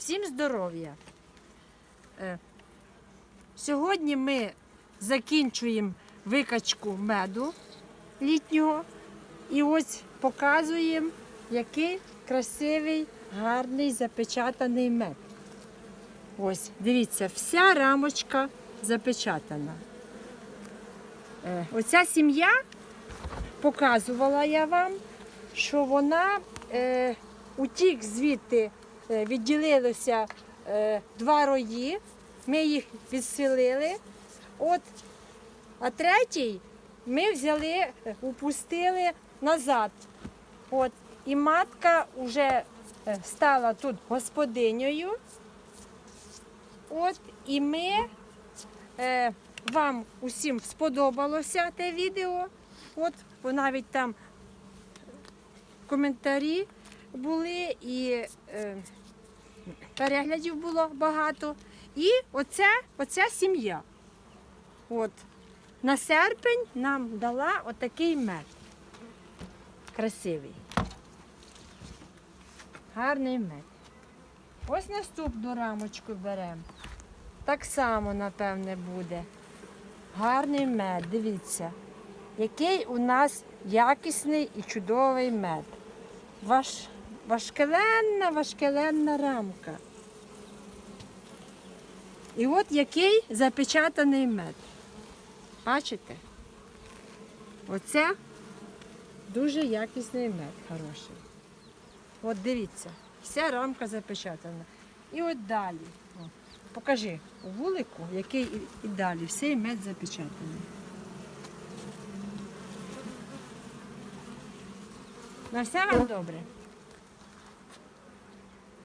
Всім здоров'я. Е, Сьогодні ми закінчуємо викачку меду літнього і ось показуємо, який красивий, гарний запечатаний мед. Ось, дивіться, вся рамочка запечатана. Е, Оця сім'я показувала я вам, що вона е, утік звідти, відділилося е, два рої, ми їх відселили. От, а третій ми взяли, е, упустили назад. От, і матка вже е, стала тут господинею. От, і ми е, вам усім сподобалося те відео. От, бо навіть там коментарі були і е, переглядів було багато. І оце, оця сім'я. От, на серпень нам дала отакий мед. Красивий. Гарний мед. Ось наступну рамочку беремо. Так само, напевне, буде. Гарний мед, дивіться, який у нас якісний і чудовий мед. Ваш, важкеленна, важкеленна рамка. І от який запечатаний мед. Бачите? Оце дуже якісний мед хороший. От дивіться, вся рамка запечатана. І от далі. О, покажи вулику, який і далі. Всей мед запечатаний. На все вам добре.